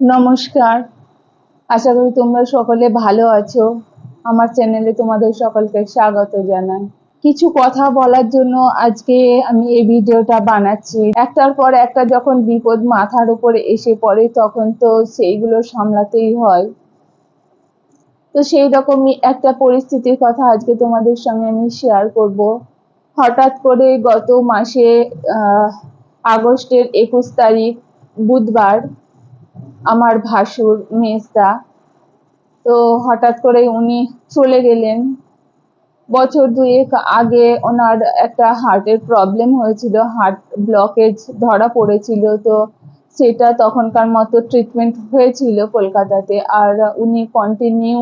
নমস্কার। আশা করি তোমরা সকলে ভালো আছো। আমার চ্যানেলে তোমাদের সকলকে স্বাগত জানাই। কিছু কথা বলার জন্য আজকে আমি এই ভিডিওটা বানাচ্ছি। একটার পর একটা যখন বিপদ মাথার উপরে এসে পড়ে, তখন তো সেইগুলো সামলাতেই হয়। তো সেই রকমই একটা পরিস্থিতির কথা আজকে তোমাদের সঙ্গে আমি শেয়ার করব। হঠাৎ করে গত মাসে আগস্টের একুশ তারিখ, বুধবার আমার ভাসুর মেজদা। তো হঠাৎ করে উনি চলে গেলেন। বছর দুয়েক আগে ওনার একটা হার্টের প্রবলেম হয়েছিল হার্ট ব্লকেজ ধরা পড়েছিল। তো সেটা তখনকার মতো ট্রিটমেন্ট হয়েছিল কলকাতাতে। আর উনি কন্টিনিউ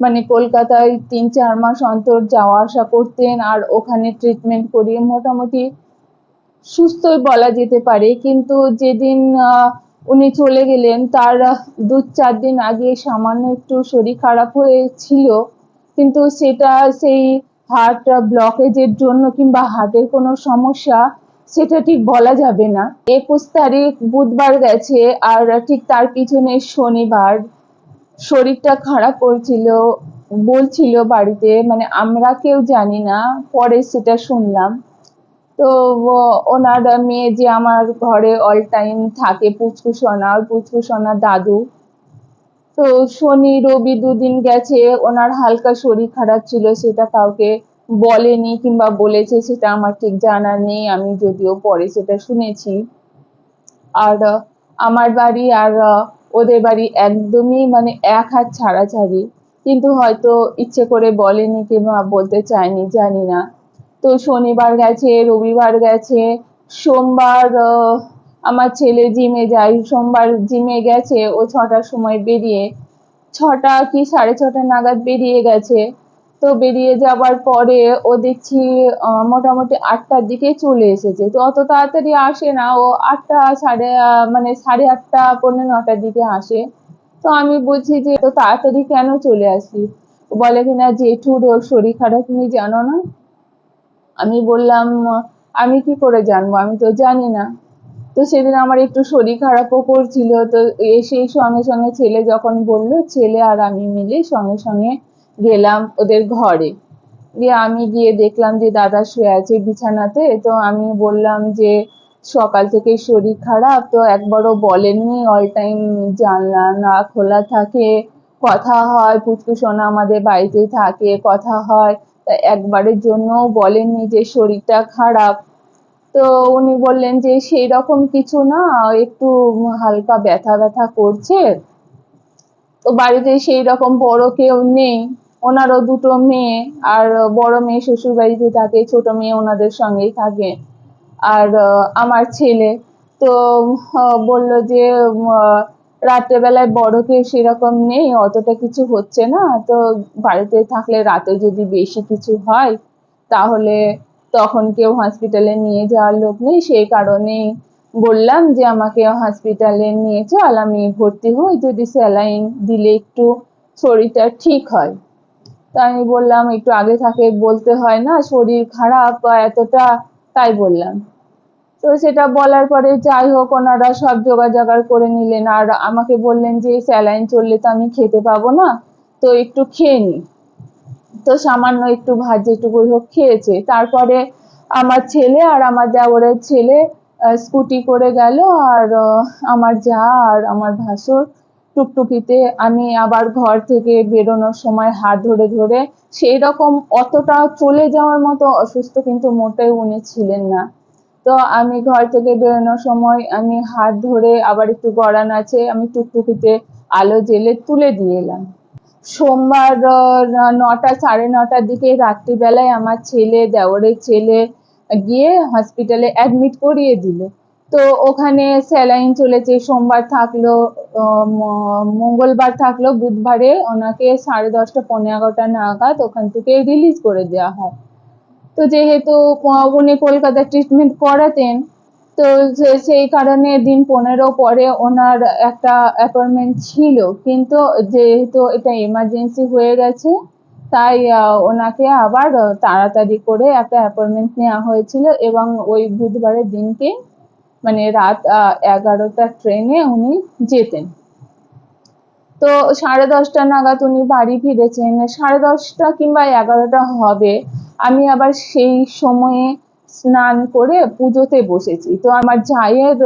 মানে কলকাতায় তিন চার মাস অন্তর যাওয়া আসা করতেন আর ওখানে ট্রিটমেন্ট করিয়ে মোটামুটি সুস্থই বলা যেতে পারে। কিন্তু যেদিন আহ, উনি চলে গেলেন। তার দু চার দিন আগে সামান্য একটু শরীর খারাপ হয়েছিল। কিন্তু সেটা সেই হার্ট ব্লকেজের জন্য কিংবা হার্টের কোনো সমস্যা, সেটা ঠিক বলা যাবে না। একুশ তারিখ বুধবার গেছে আর ঠিক তার পিছনে শনিবার শরীরটা খারাপ করছিল, বলছিল বাড়িতে। মানে আমরা কেউ জানি না, পরে সেটা শুনলাম। তো ওনার মেয়ে যে আমার ঘরে অল টাইম থাকে, পুচকু সোনা পুচকু সোনা দাদু। তো শনি, রবি দুদিন গেছে, ওনার হালকা শরীর খারাপ ছিল, সেটা কাউকে বলেনি কিংবা বলেছে, সেটা আমার ঠিক জানা নেই, আমি যদিও পরে সেটা শুনেছি। আর, আমার বাড়ি আর, ওদের বাড়ি একদমই মানে এক হাত ছাড়াছাড়ি। কিন্তু হয়তো ইচ্ছে করে বলেনি কিংবা বলতে চায়নি, জানি না। তো শনিবার গেছে, রবিবার গেছে, সোমবার আমার ছেলে জিমে যায়, সোমবার জিমে গেছে, ও ছটার সময় বেরিয়ে, ছটা কি সাড়ে ছটা নাগাদ বেরিয়ে গেছে। তো বেরিয়ে যাবার পরে ও দেখছি মোটামুটি আটটার দিকে চলে এসেছে। তো অত তাড়াতাড়ি আসে না, ও আটটা সাড়ে মানে সাড়ে আটটা, পৌনে নটার দিকে আসে। তো আমি বলছি যে তো তাড়াতাড়ি কেন চলে আসি বলে কিনা জেঠুর ওর শরীর খারাপ, তুমি জানো না? আমি বললাম, আমি কি করে জানব? আমি তো জানি না। তো সেদিন আমার একটু শরীর খারাপও করছিল। তো এসেই সঙ্গে সঙ্গে ছেলে যখন বলল, ছেলে আর আমি মিলে সঙ্গে সঙ্গে গেলাম ওদের ঘরে। দিয়ে আমি গিয়ে দেখলাম যে দাদা শুয়ে আছে বিছানাতে। তো আমি বললাম যে, সকাল থেকে শরীর খারাপ, তো একবারও বলেননি অল টাইম জানলা না খোলা থাকে, কথা হয়, পুচকু সোনা আমাদের বাড়িতেই থাকে, কথা হয়। একবারের জন্য বলেননি যে শরীরটা খারাপ। তো উনি বললেন যে সেই রকম কিছু না, একটু হালকা ব্যথা ব্যথা করছে। তো বাড়িতে সেই রকম বড় কেউ নেই, ওনারও দুটো মেয়ে, আর বড় মেয়ে শ্বশুর বাড়িতে থাকে, ছোট মেয়ে ওনাদের সঙ্গেই থাকে। আর আমার ছেলে। তো বলল যে রাত্রেবেলায় বড় কেউ সেরকম নেই, অতটা কিছু হচ্ছে না। তো বাড়িতে থাকলে রাতে যদি বেশি কিছু হয়, তাহলে তখন কেউ হসপিটালে নিয়ে যাওয়ার লোক নেই। সেই কারণেই বললাম যে, আমাকে হসপিটালে নিয়ে চল, আমি ভর্তি হই। যদি স্যালাইন দিলে একটু শরীরটা ঠিক হয়। তো আমি বললাম, একটু আগে থাকে বলতে হয় না, শরীর খারাপ এতটা? তাই বললাম। তো সেটা বলার পরে যাই হোক, ওনারা সব জোগাড় করে নিলেন। আর আমাকে বললেন যে, স্যালাইন চললে তো আমি খেতে পাবো না, তো একটু খেয়ে নি তো সামান্য একটু ভাত যেটুকুই হোক খেয়েছে। তারপরে আমার ছেলে আর আমার দেওরের ছেলে স্কুটি করে গেল আর আমার যা আর আমার ভাসুর টুকটুকিতে আমি আবার ঘর থেকে বেরোনোর সময় হাত ধরে ধরে সেই রকম অতটা চলে যাওয়ার মতো অসুস্থ কিন্তু মোটেও উনি ছিলেন না। তো আমি ঘর থেকে বেরোনোর সময় আমি হাত ধরে আবার একটু গড়ান আছে, আমি টুকটুকিতে আলো জেলে তুলে দিয়ে এলাম। সোমবার নটা, সাড়ে নটার দিকে রাত্রিবেলায় আমার ছেলে, দেওরের ছেলে গিয়ে হসপিটালে অ্যাডমিট করিয়ে দিল। তো ওখানে স্যালাইন চলেছে, সোমবার থাকল মঙ্গলবার থাকল, বুধবারে ওনাকে সাড়ে দশটা, পনেরো এগারোটা নাগাদ ওখান থেকে রিলিজ করে দেওয়া হয়। তো যেহেতু উনি কলকাতা ট্রিটমেন্ট করাতেন, তো সেই কারণে দিন পনেরো পরে ওনার একটা অ্যাপয়েন্টমেন্ট ছিল। কিন্তু যেহেতু এটা এমার্জেন্সি হয়ে গেছে, তাই ওনাকে আবার তাড়াতাড়ি করে একটা অ্যাপয়েন্টমেন্ট নেওয়া হয়েছিল এবং ওই বুধবারের দিনকে মানে রাত এগারোটা ট্রেনে উনি যেতেন। তো সাড়ে দশটা নাগাদ উনি বাড়ি ফিরেছেন, সাড়ে দশটা কিংবা এগারোটা হবে। আমি আবার সেই সময়ে স্নান করে পুজোতে বসেছি। তো আমার জায়ের,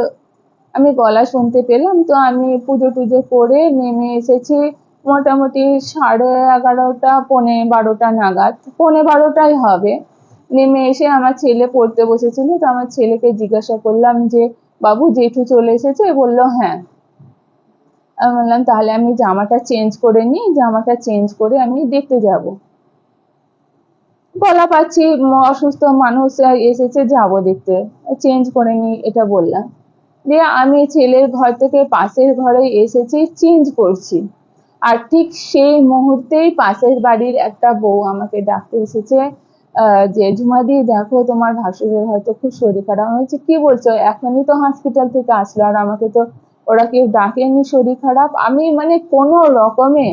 আমি গলা শুনতে পেলাম, তো আমি পুজো টুজো করে নেমে এসেছি মোটামুটি সাড়ে এগারোটা, পনে বারোটা নাগাদ। পনে বারোটাই হবে। নেমে এসে আমার ছেলে পড়তে বসেছিল, তো আমার ছেলেকে জিজ্ঞাসা করলাম যে, বাবু, জেঠু চলে এসেছে? বলল হ্যাঁ। আমি বললাম, তাহলে আমি জামাটা চেঞ্জ করে নিই, জামাটা চেঞ্জ করে আমি দেখতে যাব। বলা পাচ্ছি অসুস্থ মানুষ এসেছে, যাব দেখতে। চেঞ্জ করে নিই, এটা বললাম। দিয়ে আমি ছেলের ঘর থেকে পাশের ঘরে এসেছি চেঞ্জ করছি। আর ঠিক সেই মুহূর্তেই পাশের বাড়ির একটা বউ আমাকে ডাকতে এসেছে যে ঝুমাদি দেখো তোমার ভাসুরের হয়তো খুব শরীর খারাপ। আমি বলছি, কি বলছো? এখনই তো হসপিটাল থেকে আসলো, আর আমাকে তো ওরা কেউ ডাকেনি, শরীর খারাপ। আমি মানে কোনো রকমে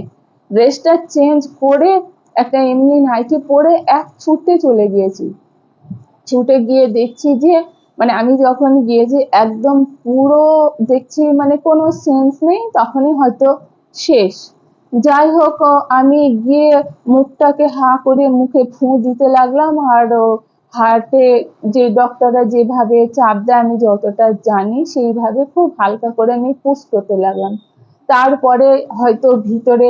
ড্রেসটা চেঞ্জ করে একটা এমনি নাইটি পরে এক ছুটতে চলে গিয়েছি। ছুটে গিয়ে দেখছি যে মানে আমি যখন গিয়েছি একদম পুরো দেখছি মানে কোনো সেন্স নেই, তখনই হয়তো শেষ। যাই হোক, আমি গিয়ে মুখটাকে হা করে মুখে ফু দিতে লাগলাম আর হার্টে যে ডক্টররা যেভাবে চাপ দেয়, আমি যতটা জানি, সেইভাবে খুব হালকা করে আমি পুশ করতে লাগলাম। তারপরে হয়তো ভিতরে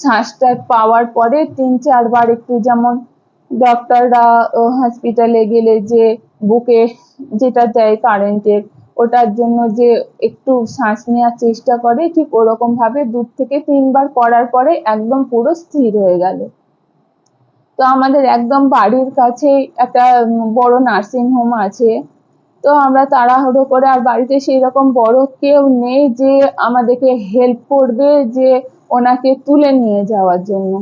শ্বাসটা পাওয়ার পরে তিন, চারবার একটু যেমন ডক্টররা হসপিটালে গেলে যে বুকে যেটা দেয় কারেন্টের ওটার জন্য যে একটু শ্বাস নেওয়ার চেষ্টা করে, ঠিক ওরকম ভাবে দু থেকে তিনবার করার পরে একদম পুরো স্থির হয়ে গেল। তো আমাদের একদম বাড়ির কাছে একটা বড় নার্সিং হোম আছে। তো আমরা তাড়াহুড়ো করে, আর বাড়িতে সেই রকম বড় কেউ নেই যে আমাদেরকে হেল্প করবে, যে ওনাকে তুলে নিয়ে যাওয়ার জন্য।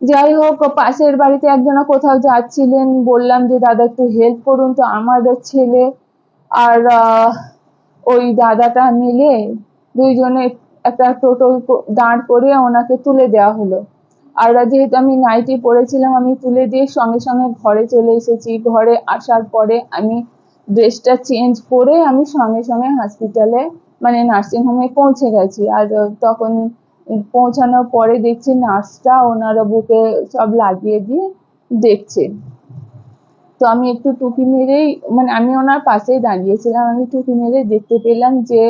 যাই হোক, পাশের বাড়িতে একজনা কোথাও যাচ্ছিলেন, বললাম যে, দাদা, একটু হেল্প করুন তো আমাদের ছেলে। আর ওই দাদাটা মিলে দুইজনে একটা টোটো দাঁড় করে ওনাকে তুলে দেওয়া হলো। আর যেহেতু আমি নাইটি পরেছিলাম আমি তুলে দিয়ে সঙ্গে সঙ্গে ঘরে চলে এসেছি। ঘরে আসার পরে আমি ড্রেসটা চেঞ্জ করে আমি সঙ্গে সঙ্গে হসপিটালে মানে নার্সিং হোমে পৌঁছে গেছি। আর তখন পৌঁছানোর পরে দেখছি নার্সটা ওনার বুকে সব লাগিয়ে দিয়ে দেখছে। তো আমি একটু টুকি মেরেই মানে আমি ওনার পাশেই দাঁড়িয়েছিলাম। আমি টুকি মেরে দেখতে পেলাম যে,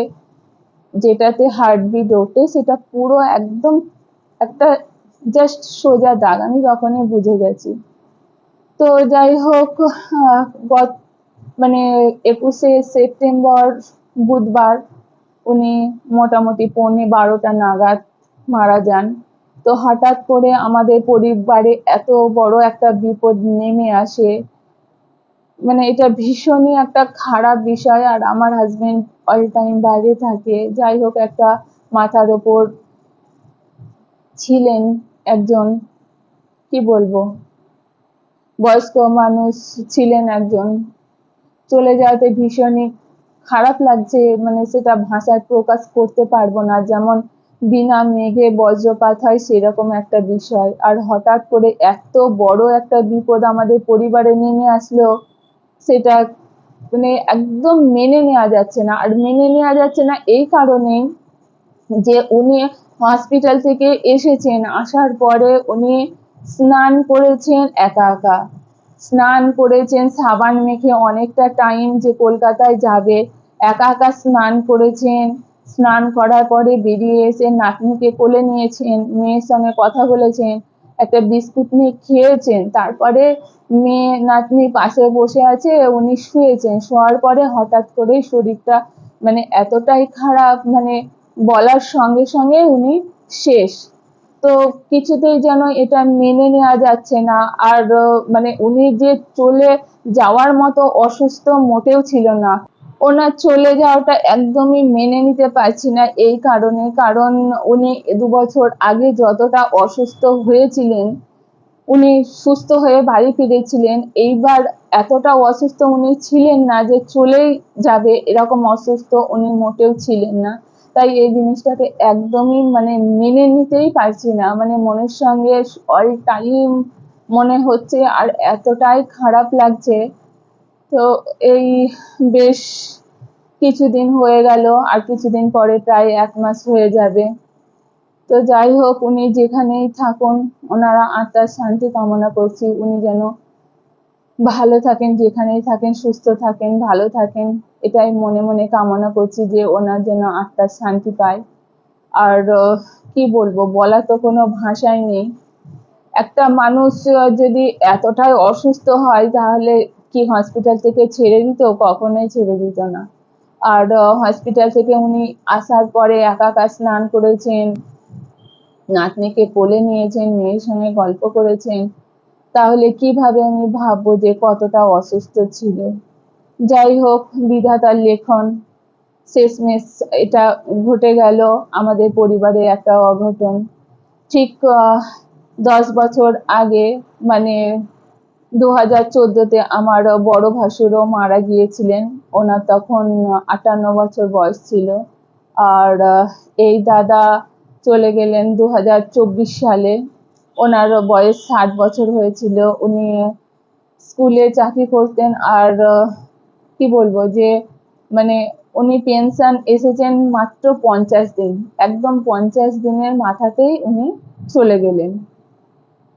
যেটাতে হার্টবিট ওঠে, সেটা পুরো একদম একটা জাস্ট সোজা দাগ আমি তখনই বুঝে গেছি। তো যাই হোক গত মানে একুশে সেপ্টেম্বর বুধবার উনি মোটামুটি পৌনে বারোটা নাগাদ মারা যান। তো হঠাৎ করে আমাদের পরিবারে এত বড় একটা বিপদ নেমে আসে। মানে এটা ভীষণই একটা খারাপ বিষয়, আর আমার হাজবেন্ড অল টাইম বাইরে থাকে। যাই হোক, একটা মাথার ওপর ছিলেন। একজন, কি বলব, বয়স্ক মানুষ ছিলেন একজন। চলে যাওয়াতে ভীষণই খারাপ লাগছে মানে সেটা ভাষায় প্রকাশ করতে পারব না। যেমন বিনা মেঘে বজ্রপাত হয়, সেরকম একটা বিষয়। আর হঠাৎ করে এত বড় একটা বিপদ আমাদের পরিবারে নেমে আসলো, সেটা মানে একদম মেনে নেওয়া যাচ্ছে না। আর মেনে নেওয়া যাচ্ছে না এই কারণেই যে উনি হসপিটাল থেকে এসেছেন। আসার পরে উনি স্নান করেছেন একা একা। স্নান করেছেন, সাবান মেখে অনেকটা টাইম যে কলকাতায় যাবে, একা একা স্নান করেছেন। স্নান করার পরে বেরিয়ে এসে নাতনিকে কোলে নিয়েছেন, মেয়ের সঙ্গে কথা বলেছেন, একটা বিস্কুট নিয়ে খেয়েছেন। তারপরে মেয়ে নাতনি পাশে বসে আছে, উনি শুয়েছেন। শোয়ার পরে হঠাৎ করে শরীরটা মানে এতটাই খারাপ মানে বলার সঙ্গে সঙ্গে উনি শেষ। তো কিছুতেই যেন এটা মেনে নেওয়া যাচ্ছে না। আর মানে উনি যে চলে যাওয়ার মতো অসুস্থ মোটেও ছিল না। ওনার চলে যাওয়াটা একদমই মেনে নিতে পারছি না এই কারণে। কারণ উনি দু বছর আগে যতটা অসুস্থ হয়েছিলেন, উনি সুস্থ হয়ে বাড়ি ফিরেছিলেন। এইবার এতটা অসুস্থ উনি ছিলেন না যে চলেই যাবে, এরকম অসুস্থ উনি মোটেও ছিলেন না। তাই এই জিনিসটাকে একদমই মানে মেনে নিতেই পারছি না। মানে মনের সঙ্গে অল টাইম মনে হচ্ছে আর এতটাই খারাপ লাগছে। তো এই বেশ কিছুদিন হয়ে গেল, আর কিছুদিন পরে প্রায় এক মাস হয়ে যাবে। তো যাই হোক, উনি যেখানেই থাকুন, ওনারা আত্মার শান্তি কামনা করছি। উনি যেন ভালো থাকেন, যেখানেই থাকেন, সুস্থ থাকেন, ভালো থাকেন। এটাই মনে মনে কামনা করছি যে ওনার যেন আত্মার শান্তি পায়। আর কি বলব বলা তো কোনো ভাষাই নেই। একটা মানুষ যদি এতটাই অসুস্থ হয়, তাহলে কি হসপিটাল থেকে ছেড়ে দিত? কখনোই ছেড়ে দিত না। আর হসপিটাল থেকে উনি আসার পরে একা একা স্নান করেছেন, নাতনিকে কোলে নিয়েছেন, মেয়ের সঙ্গে গল্প করেছেন। তাহলে কীভাবে আমি ভাববো যে কতটা অসুস্থ ছিল? যাই হোক বিধাতার লেখন, শেষমেশ এটা ঘটে গেল আমাদের পরিবারে একটা অঘটন। ঠিক দশ বছর আগে মানে দু হাজার চোদ্দতে আমার বড় ভাসুরও মারা গিয়েছিলেন। ওনার তখন আটান্ন বছর বয়স ছিল। আর এই দাদা চলে গেলেন দু হাজার চব্বিশ সালে। ওনার বয়স ষাট বছর হয়েছিল। উনি স্কুলে চাকরি করতেন আর কি বলব যে মানে উনি পেনশন এসেছেন মাত্র পঞ্চাশ দিন। একদম পঞ্চাশ দিনের মাথাতেই উনি চলে গেলেন।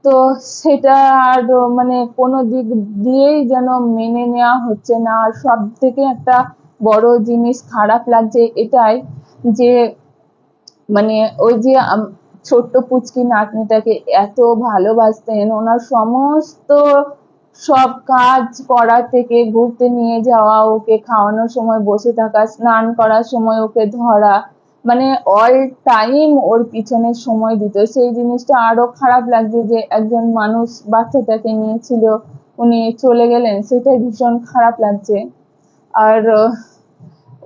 তো সেটা আর মানে কোনো দিক দিয়েই যেন মেনে নেওয়া হচ্ছে না। আর সব থেকে একটা বড় জিনিস খারাপ লাগছে এটাই যে মানে ওই যে ছোট্ট পুচকি নাতনিটাকে এত ভালোবাসতেন। ওনার সমস্ত সব কাজ করা থেকে ঘুরতে নিয়ে যাওয়া, ওকে খাওয়ানোর সময় বসে থাকা, স্নান করার সময় ওকে ধরা মানে অল টাইম ওর পিছনে সময় দিত। সেই জিনিসটা আরও খারাপ লাগছে যে একজন মানুষ বাচ্চাটাকে নিয়েছিল, উনি চলে গেলেন, সেটাই ভীষণ খারাপ লাগছে। আর,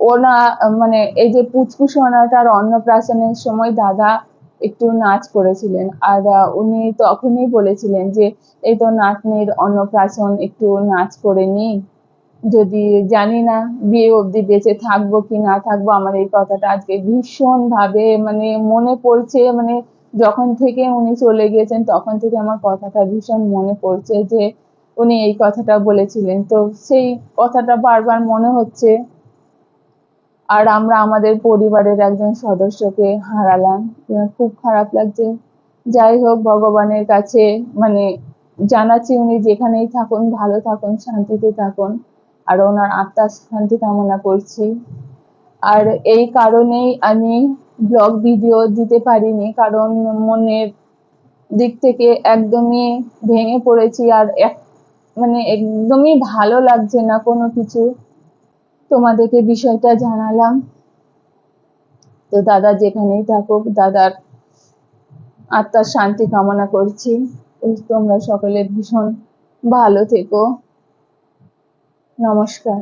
ওনা মানে এই যে পুচকু সোনাটার অন্নপ্রাশনের সময় দাদা একটু নাচ করেছিলেন। আর উনি তখনই বলেছিলেন যে, এই তো নাতনির অন্নপ্রাশন, একটু নাচ করে নি যদি জানি না বিয়ে অবধি বেঁচে থাকব কি না থাকব, আমার এই কথাটা আজকে ভীষণ ভাবে মানে মনে পড়ছে। মানে যখন থেকে উনি চলে গিয়েছেন, তখন থেকে আমার কথাটা ভীষণ মনে পড়ছে যে, উনি এই কথাটা বলেছিলেন। তো সেই কথাটা বারবার মনে হচ্ছে। আর আমরা আমাদের পরিবারের একজন সদস্যকে হারালাম। খুব খারাপ লাগছে। যাই হোক, ভগবানের কাছে মানে জানাচ্ছি উনি, যেখানেই থাকুন, ভালো থাকুন, শান্তিতে থাকুন। আর ওনার আত্মার শান্তি কামনা করছি। আর এই কারণেই আমি ব্লগ ভিডিও দিতে পারিনি, কারণ মনের দিক থেকে একদমই ভেঙে পড়েছি আর এক মানে একদমই ভালো লাগছে না কোনো কিছু। তোমাদেরকে বিষয়টা জানালাম। তো দাদা যেখানেই থাকুক, দাদার আত্মার শান্তি কামনা করছি। তোমরা সকলে ভীষণ ভালো থেকো। নমস্কার।